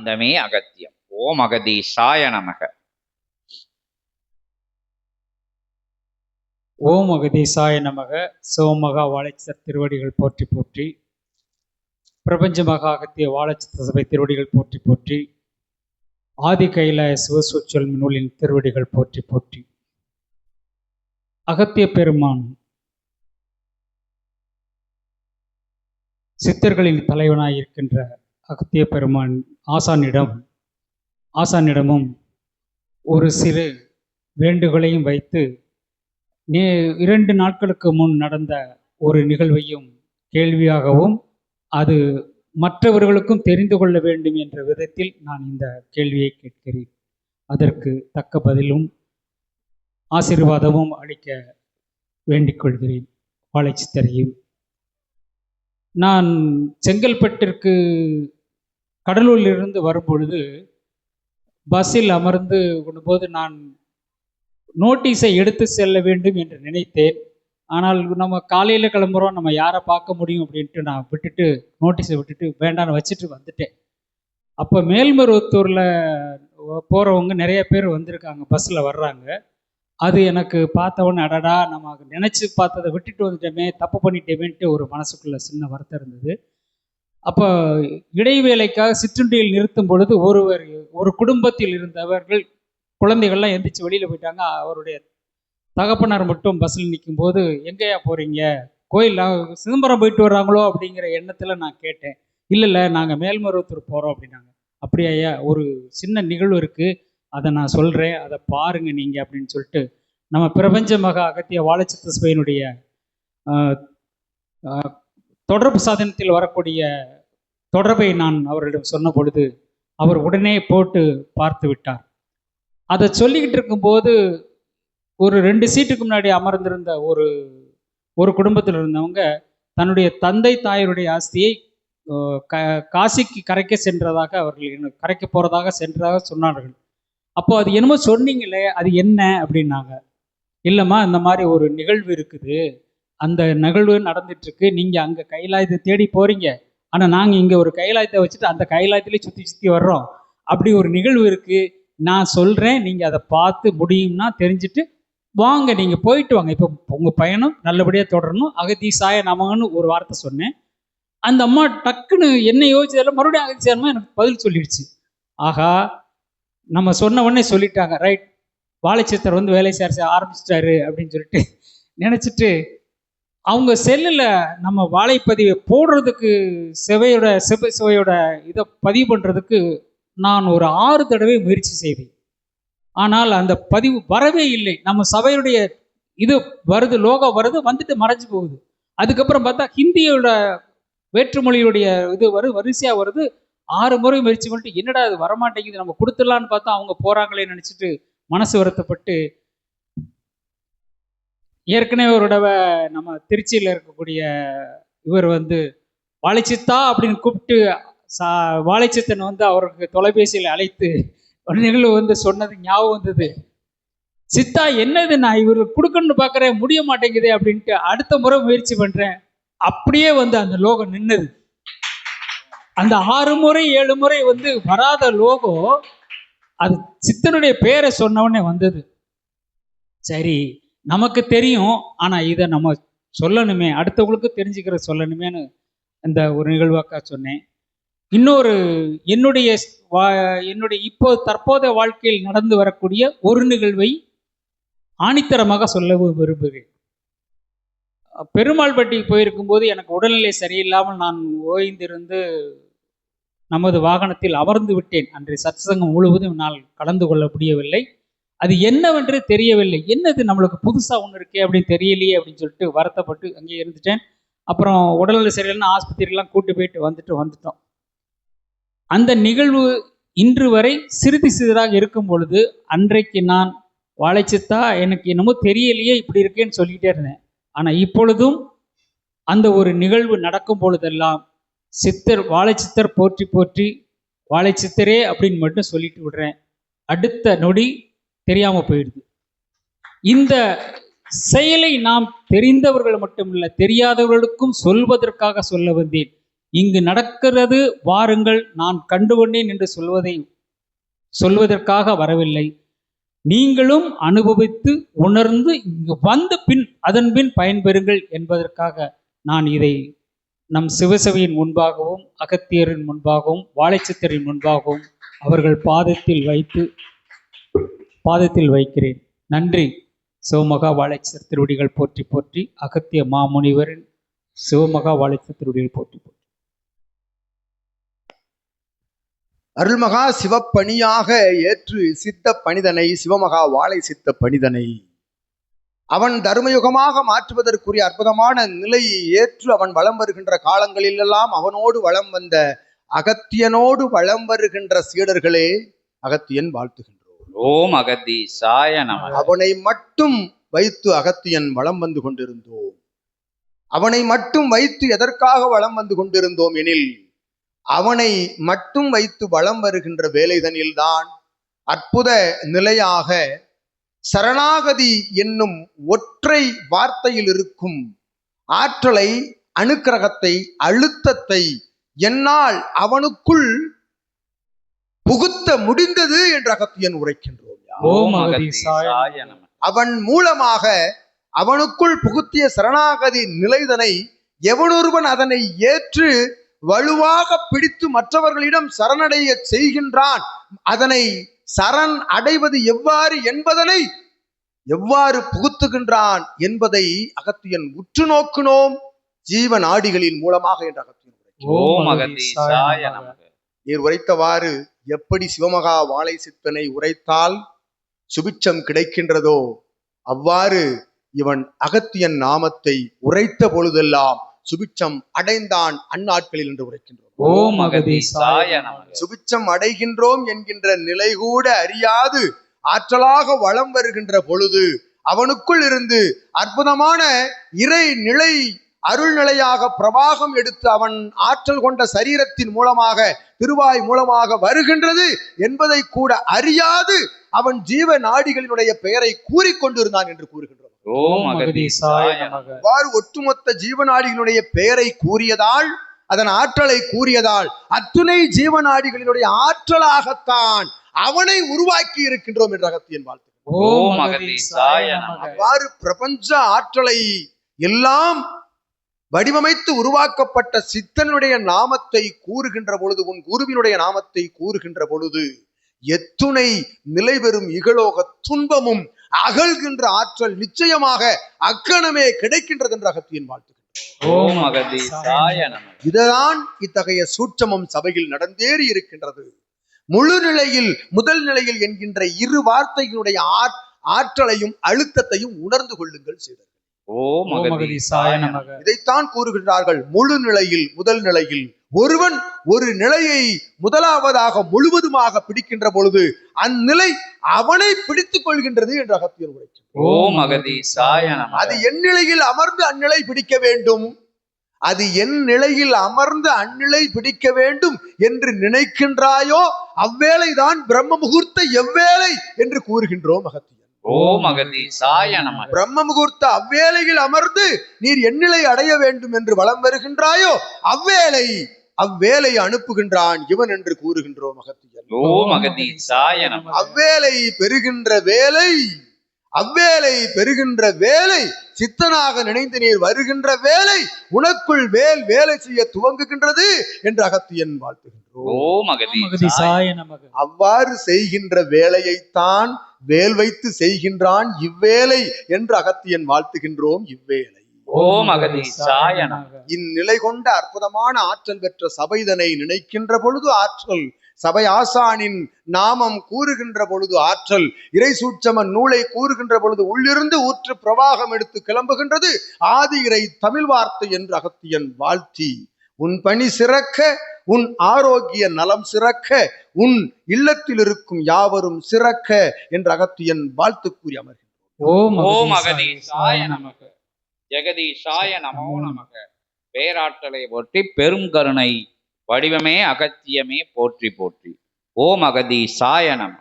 அந்தமே அகத்தியம். ஓம் அகதீசாய நமக. ஓம் அகதீசாய நமக. சிவமகா வாழைச்சர் திருவடிகள் போற்றி போற்றி. பிரபஞ்ச மகா அகத்திய வாழைச்சத்த சபை திருவடிகள் போற்றி போற்றி. ஆதி கைலாய சிவசூச்சல் நூலின் திருவடிகள் போற்றி போற்றி. அகத்திய பெருமான். சித்தர்களின் தலைவனாய் இருக்கின்ற அகத்திய பெருமான் ஆசானிடம் ஆசானிடமும் ஒரு சிறு வேண்டுகோளையும் வைத்து நே இரண்டு நாட்களுக்கு முன் நடந்த ஒரு நிகழ்வையும் கேள்வியாகவும் அது மற்றவர்களுக்கும் தெரிந்து கொள்ள வேண்டும் என்ற விதத்தில் நான் இந்த கேள்வியை கேட்கிறேன். அதற்கு தக்க பதிலும் ஆசீர்வாதமும் அளிக்க வேண்டிக் கொள்கிறேன் வாழைச்சித்தரையும் நான் செங்கல்பட்டிற்கு கடலூரிலிருந்து வரும்பொழுது பஸ்ஸில் அமர்ந்து கொண்டபோது நான் நோட்டீஸை எடுத்து செல்ல வேண்டும் என்று நினைத்தேன். ஆனால் நம்ம காலையில் கிளம்புறோம் நம்ம யாரை பார்க்க முடியும் அப்படின்ட்டு நான் விட்டுட்டு நோட்டீஸை விட்டுட்டு வேண்டாம்னு வச்சுட்டு வந்துட்டேன். அப்போ மேல்மருவத்தூரில் போகிறவங்க நிறைய பேர் வந்திருக்காங்க பஸ்ஸில் வர்றாங்க. அது எனக்கு பார்த்தவொன்னே அடடா நம்ம நினச்சி பார்த்ததை விட்டுட்டு வந்துட்டோமே தப்பு பண்ணிட்டேமேன்ட்டு ஒரு மனசுக்குள்ள சின்ன வருத்தம் இருந்தது. அப்போ இடைவேளைக்காக சிற்றுண்டியில் நிறுத்தும் பொழுது ஒருவர் ஒரு குடும்பத்தில் இருந்தவர்கள் குழந்தைகள்லாம் எந்திரிச்சு வெளியில் போயிட்டாங்க. அவருடைய தகப்பனார் மட்டும் பஸ்ஸில் நிற்கும் போது எங்கேயா போகிறீங்க கோயில் சிதம்பரம் போயிட்டு வர்றாங்களோ? அப்படிங்கிற எண்ணத்தில் நான் கேட்டேன். இல்லை இல்லை நாங்கள் மேல்மருவத்தூர் போகிறோம் அப்படின்னாங்க. அப்படியா ஒரு சின்ன நிகழ்வு இருக்குது அதை நான் சொல்கிறேன் அதை பாருங்கள் நீங்கள் அப்படின்னு சொல்லிட்டு நம்ம பிரபஞ்ச மக அகத்திய வாழைச்சத்து சுவையினுடைய தொடர்பு சாதனத்தில் வரக்கூடிய தொடர்பை நான் அவரிடம் சொன்ன பொழுது அவர் உடனே போட்டு பார்த்து விட்டார். அதை சொல்லிக்கிட்டு இருக்கும்போது ஒரு ரெண்டு சீட்டுக்கு முன்னாடி அமர்ந்திருந்த ஒரு ஒரு குடும்பத்தில் இருந்தவங்க தன்னுடைய தந்தை தாயருடைய ஆஸ்தியை க காசிக்கு கரைக்க சென்றதாக அவர்கள் என்ன- கரைக்க போகிறதாக சென்றதாக சொன்னார்கள். அப்போ அது என்னமோ சொன்னீங்களே அது என்ன? அப்படின்னாங்க. இல்லைம்மா இந்த மாதிரி ஒரு நிகழ்வு இருக்குது. அந்த நிகழ்வு நடந்துட்டுருக்கு. நீங்கள் அங்கே கைலாயத்தை தேடி போகிறீங்க ஆனால் நாங்கள் இங்கே ஒரு கைலாயத்தை வச்சுட்டு அந்த கைலாயத்திலே சுற்றி சுற்றி வர்றோம். அப்படி ஒரு நிகழ்வு இருக்குது நான் சொல்கிறேன் நீங்கள் அதை பார்த்து முடியும்னா தெரிஞ்சுட்டு வாங்க. நீங்கள் போயிட்டு வாங்க. இப்போ உங்கள் பயணம் நல்லபடியாக தொடரணும். அகதீசாய நமகன்னு ஒரு வார்த்தை சொன்னேன். அந்த அம்மா டக்குன்னு என்ன யோசிச்சதில் மறுபடியும் அகதீசாயமா எனக்கு பதில் சொல்லிடுச்சு. ஆகா நம்ம சொன்ன உடனே சொல்லிட்டாங்க. ரைட் வாழைச்சித்தர் வந்து வேலை செய்ய ஆரம்பிச்சிட்டாரு அப்படின்னு சொல்லிட்டு நினச்சிட்டு அவங்க செல்லில் நம்ம வாழைப்பதிவை போடுறதுக்கு செவையோட செவ சுவையோட இதை பதிவு பண்ணுறதுக்கு நான் ஒரு ஆறு தடவை முயற்சி செய்தேன் ஆனால் அந்த பதிவு வரவே இல்லை. நம்ம சபையுடைய இது வருது லோகோ வருது வந்துட்டு மறைஞ்சு போகுது. அதுக்கப்புறம் பார்த்தா ஹிந்தியோட வேற்றுமொழியுடைய இது வருது வரிசையாக வருது. ஆறு முறை முயற்சி பண்ணிட்டு என்னடா அது வரமாட்டேங்குது நம்ம கொடுத்துடலான்னு பார்த்தா அவங்க போகிறாங்களே நினச்சிட்டு மனசு வருத்தப்பட்டு ஏற்கனவே ஒரு தடவை நம்ம திருச்சியில் இருக்கக்கூடிய இவர் வந்து வாழைச்சித்தா அப்படின்னு கூப்பிட்டு சா வாழைச்சித்தன் வந்து அவருக்கு தொலைபேசியில் அழைத்து ஒரு நிகழ்வு வந்து சொன்னது ஞாபகம் வந்தது. சித்தா என்னது நான் இவருக்கு கொடுக்கணும்னு பார்க்குறேன் முடிய மாட்டேங்குதே அப்படின்ட்டு அடுத்த முறை முயற்சி பண்ணுறேன் அப்படியே வந்து அந்த லோகம் நின்னது. அந்த ஆறு முறை ஏழு முறை வந்து வராத லோகோ அது சித்தனுடைய பேரை சொன்ன உடனே வந்தது. சரி நமக்கு தெரியும் ஆனால் இதை நம்ம சொல்லணுமே. அடுத்தவங்களுக்கு தெரிஞ்சுக்கிற சொல்லணுமேன்னு இந்த ஒரு நிகழ்வாக்கா சொன்னேன். இன்னொரு என்னுடைய வா- என்னுடைய இப்போ தற்போதைய வாழ்க்கையில் நடந்து வரக்கூடிய ஒரு நிகழ்வை ஆணித்தரமாக சொல்ல விரும்புகிறேன். பெருமாள்பட்டிக்கு போயிருக்கும்போது எனக்கு உடல்நிலை சரியில்லாமல் நான் ஓய்ந்திருந்து நமது வாகனத்தில் அமர்ந்து விட்டேன். அன்றைய சத்சங்கம் முழுவதும் நான் கலந்து கொள்ள முடியவில்லை அது என்னவென்று தெரியவில்லை. என்னது நம்மளுக்கு புதுசாக ஒன்று இருக்கே அப்படின்னு தெரியலையே அப்படின்னு சொல்லிட்டு வருத்தப்பட்டு அங்கேயே இருந்துட்டேன். அப்புறம் உடல்நிலை சரியில்லைன்னு ஆஸ்பத்திரிலாம் கூட்டு போயிட்டு வந்துட்டு வந்துட்டோம். அந்த நிகழ்வு இன்று வரை சிறிது சிறிதாக இருக்கும் பொழுது அன்றைக்கு நான் வாழைச்சித்தா எனக்கு என்னமோ தெரியலையே இப்படி இருக்கேன்னு சொல்லிக்கிட்டே இருந்தேன். ஆனால் இப்பொழுதும் அந்த ஒரு நிகழ்வு நடக்கும் பொழுதெல்லாம் சித்தர் வாழைச்சித்தர் போற்றி போற்றி வாழைச்சித்தரே அப்படின்னு மட்டும் சொல்லிட்டு விடுறேன். அடுத்த நொடி தெரியாம போயிடுது. இந்த செயலை நாம் தெரிந்தவர்கள் மட்டுமில்ல தெரியாதவர்களுக்கும் சொல்வதற்காக சொல்ல வந்தேன். இங்கு நடக்கிறது வாருங்கள் நான் கண்டுகொண்டேன் என்று சொல்வதை சொல்வதற்காக வரவில்லை. நீங்களும் அனுபவித்து உணர்ந்து இங்கு வந்த பின் அதன் பின் பயன்பெறுங்கள் என்பதற்காக நான் இதை நம் சிவசபையின் முன்பாகவும் அகத்தியரின் முன்பாகவும் வாழைச்சித்தரின் முன்பாகவும் அவர்கள் பாதத்தில் வைத்து பாதத்தில் வைக்கிறேன். நன்றி. சிவமகா வாழைச்சர் திருவடிகள் போற்றி போற்றி அகத்திய மாமுனிவரின் சிவமகா வாழைச்சர் திருவடிகள் போற்றி போற்றி. அருள்மகா சிவப்பணியாக ஏற்று சித்த பணிதனை சிவமகா வாழை சித்த பணிதனை. அவன் தர்மயுகமாக மாற்றுவதற்குரிய அற்புதமான நிலையை ஏற்று அவன் வலம் வருகின்ற காலங்களிலெல்லாம் அவனோடு வலம் வந்த அகத்தியனோடு வலம் வருகின்ற சீடர்களே அகத்தியன் வாழ்த்துகின்றோம் ஓம் அகதீசாய நம. அவனை மட்டும் வைத்து அகத்தியன் வலம் வந்து கொண்டிருந்தோம். அவனை மட்டும் வைத்து எதற்காக வலம் வந்து கொண்டிருந்தோம் எனில் அவனை மட்டும் வைத்து வலம் வருகின்ற வேலைதனில்தான் அற்புத நிலையாக சரணாகதி என்னும் ஒற்றை வார்த்தையில் இருக்கும் ஆற்றலை அணுக்கிரகத்தை அழுத்தத்தை என்னால் அவனுக்குள் புகுத்த முடிந்தது என்று அகத்தியன் உரைக்கின்றோம் அவன் மூலமாக அவனுக்குள் புகுத்திய சரணாகதி நிலைதனை எவனொருவன் அதனை ஏற்று வலுவாக பிடித்து மற்றவர்களிடம் சரணடைய செய்கின்றான். அதனை சரண் அடைவது எவ்வாறு என்பதனை எவ்வாறு புகுத்துகின்றான் என்பதை அகத்தியன் உற்று நோக்கினோம். ஜீவ நாடிகளின் மூலமாக என்று அகத்தியன் உரைத்தவாறு எப்படி சிவமகா வாழை சித்தனை உரைத்தால் சுபிட்சம் கிடைக்கின்றதோ அவ்வாறு இவன் அகத்தியன் நாமத்தை உரைத்த பொழுதெல்லாம் சுபிட்சம் அடைந்தான் அந்நாட்களில் என்று உரைக்கின்றோம். ஓம் அகதீசாய நமக. சுபிட்சம் அடைகின்றோம் என்கின்ற நிலை கூட அறியாது ஆற்றலாக வலம் வருகின்ற பொழுது அவனுக்குள் இருந்து அற்புதமான இறை நிலை அருள்நிலையாக பிரவாகம் எடுத்து அவன் ஆற்றல் கொண்ட சரீரத்தின் மூலமாக திருவாய் மூலமாக வருகின்றது என்பதை கூட அறியாது அவன் ஜீவ நாடிகளினுடைய பெயரை கூறிக்கொண்டிருந்தான் என்று கூறுகின்றோம். அவ்வாறு ஒட்டுமொத்த ஜீவநாடிகளுடைய பெயரை கூறியதால் அதன் ஆற்றலை கூறியதால் அத்துணை ஜீவநாடிகளினுடைய ஆற்றலாகத்தான் அவனை உருவாக்கி இருக்கின்றோம் என்ற அகத்தியன் வாழ்த்து அவ்வாறு பிரபஞ்ச ஆற்றலை எல்லாம் வடிவமைத்து உருவாக்கப்பட்ட சித்தனுடைய நாமத்தை கூறுகின்ற பொழுது உன் குருவினுடைய நாமத்தை கூறுகின்ற பொழுது எத்துணை நிலை பெறும் இகலோக துன்பமும் அகழ்கின்ற ஆற்றல் நிச்சயமாக அக்கணமே கிடைக்கின்றது என்ற அகத்தியன் வாழ்த்து இதுதான் இத்தகைய சூட்சமம் சபையில் நடந்தேறி இருக்கின்றது. முழு நிலையில் முதல் நிலையில் என்கின்ற இரு வார்த்தைகளுடைய ஆற்- ஆற்றலையும் அழுத்தத்தையும் உணர்ந்து கொள்ளுங்கள் செய்தது அகதீசாய அகதீசாய நமக. இதைத்தான் கூறுகின்றார்கள். முழு நிலையில் முதல் நிலையில் ஒருவன் ஒரு நிலையை முதலாவதாக முழுவதுமாக பிடிக்கின்ற பொழுது அந்நிலை அவனை பிடித்துக் கொள்கின்றது என்று அகத்தியர் உரைக்கிறார் ஓம் அகதீசாய நமக. அது என் நிலையில் அமர்ந்து அந்நிலை பிடிக்க வேண்டும். அது என் நிலையில் அமர்ந்து அந்நிலை பிடிக்க வேண்டும் என்று நினைக்கின்றாயோ அவ்வேளைதான் பிரம்ம முகூர்த்த எவ்வேளை என்று கூறுகின்றோம் அகத்தியர். ஓம் அகதீசாய நமக பிரம்ம முகூர்த்த அவ்வேளையில் அமர்ந்து நீர் எண்ணிலை அடைய வேண்டும் என்று வலம் வருகின்றாயோ அவ்வேளை அவ்வேளை அனுப்புகின்றான் இவன் என்று கூறுகின்றோம் அகத்தியர் ஓம் அகதீசாய நமக அவ்வேளை பெறுகின்ற வேலை அவ்வேளை பெறுகின்ற வேலை சித்தனாக நினைந்து நீர் வருகின்ற வேலை உனக்குள் வேல் வேலை செய்ய துவங்குகின்றது என்று அகத்தியன் வாழ்த்துகின்றோம். அவ்வாறு செய்கின்ற வேலையைத்தான் வேல் வைத்து செய்கின்றான் இவ்வேலை என்று அகத்தியன் வாழ்த்துகின்றோம் இவ்வேலை ஓம் நமக இந்நிலை கொண்ட அற்புதமான ஆற்றல் பெற்ற சபைதனை நினைக்கின்ற பொழுது ஆற்றல் சபை ஆசானின் நாமம் கூறுகின்ற பொழுது ஆற்றல் இறை சூட்சம நூலை கூறுகின்ற பொழுது உள்ளிருந்து ஊற்று பிரவாகம் எடுத்து கிளம்புகின்றது. ஆதி இறை தமிழ் வார்த்தை என்று அகத்தியன் வாழ்த்தி உன் பணி சிறக்க உன் ஆரோக்கிய நலம் சிறக்க உன் இல்லத்தில் இருக்கும் யாவரும் சிறக்க என்று அகத்தியன் வாழ்த்து கூறி அமர்கின்றார் ஓம் ஓம் அகதீசாய அகதீசாய நமக. ஜெகதீஷாய நமோ நமக. பேராற்றலை போற்றி பெரும் கருணை வடிவமே அகத்தியமே போற்றி போற்றி. ஓம் அகதீசாய நம